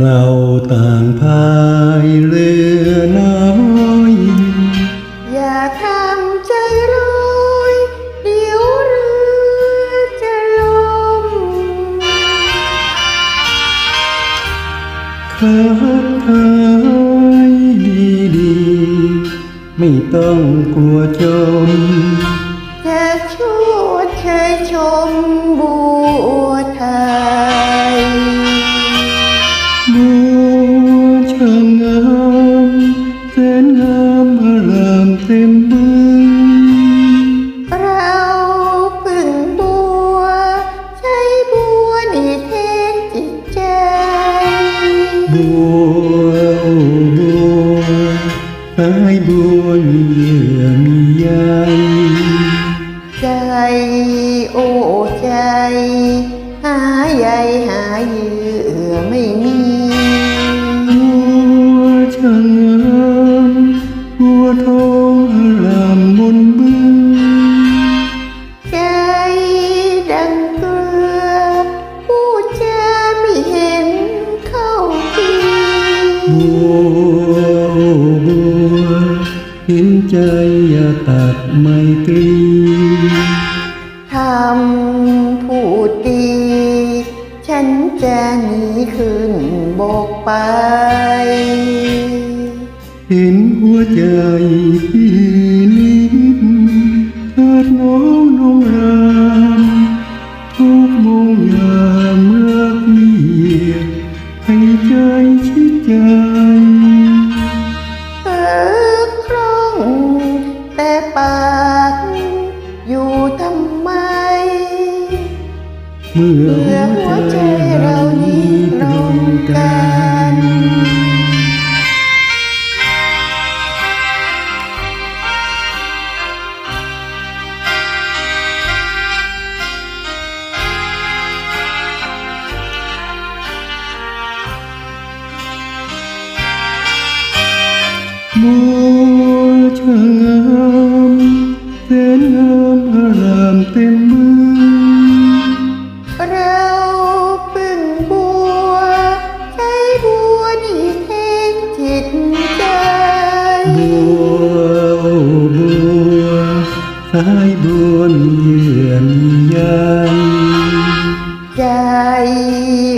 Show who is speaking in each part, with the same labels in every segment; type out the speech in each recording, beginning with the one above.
Speaker 1: เราต่างพายเรือน้อย
Speaker 2: อย่าทำใจลอยเดี๋ยวเรือจะล่ม
Speaker 1: ค้าขายดีดีๆไม่ต้องกลัวจม
Speaker 2: จะชูดเชยชมบัว
Speaker 1: บัวโอ้บั
Speaker 2: ว
Speaker 1: ไอ้บัวมีเหยื่อมีใย
Speaker 2: ใจโอ้ใจ เห็
Speaker 1: น
Speaker 2: ใจอ
Speaker 1: ย่าตัดไมตรี
Speaker 2: ทำพูดดี ฉันจะหนีขึ้นบกไป
Speaker 1: เห็นหัวใจพี่ลิ้นเถิดน้อน้อง
Speaker 2: แต่ปากอยู่ทำไม
Speaker 1: เมื่อ
Speaker 2: เมื่อหัวใจเรานี้ตรงกัน
Speaker 1: บัวช่า งงามแสนงามอารามเต็มมือ
Speaker 2: เราพึ่งบัวใช้บัวนี่เทงจิตใจ
Speaker 1: บัวบัวสายบัวมีเหยื่อมีใย
Speaker 2: ใจ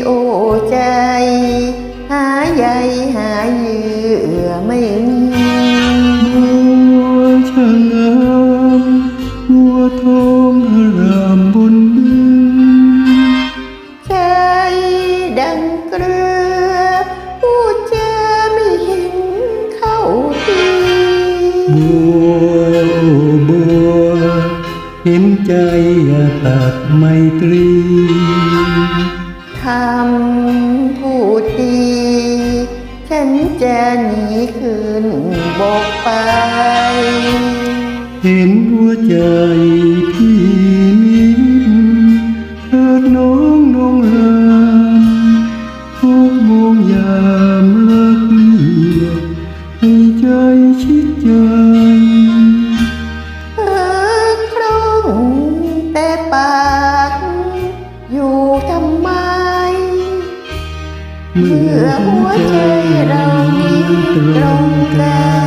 Speaker 2: โอ้ใจ หาใยหาเหยื่อไม่
Speaker 1: บัวโอบัว เห็นใจอย่าตัดไมตรี
Speaker 2: ทำพูดดี ฉันจะหนีคืนบอกไป
Speaker 1: เห็นหัวใจ เมื่
Speaker 2: อ
Speaker 1: หัวใจเรา
Speaker 2: เรา
Speaker 1: นี้
Speaker 2: นี้
Speaker 1: ตร
Speaker 2: งกัน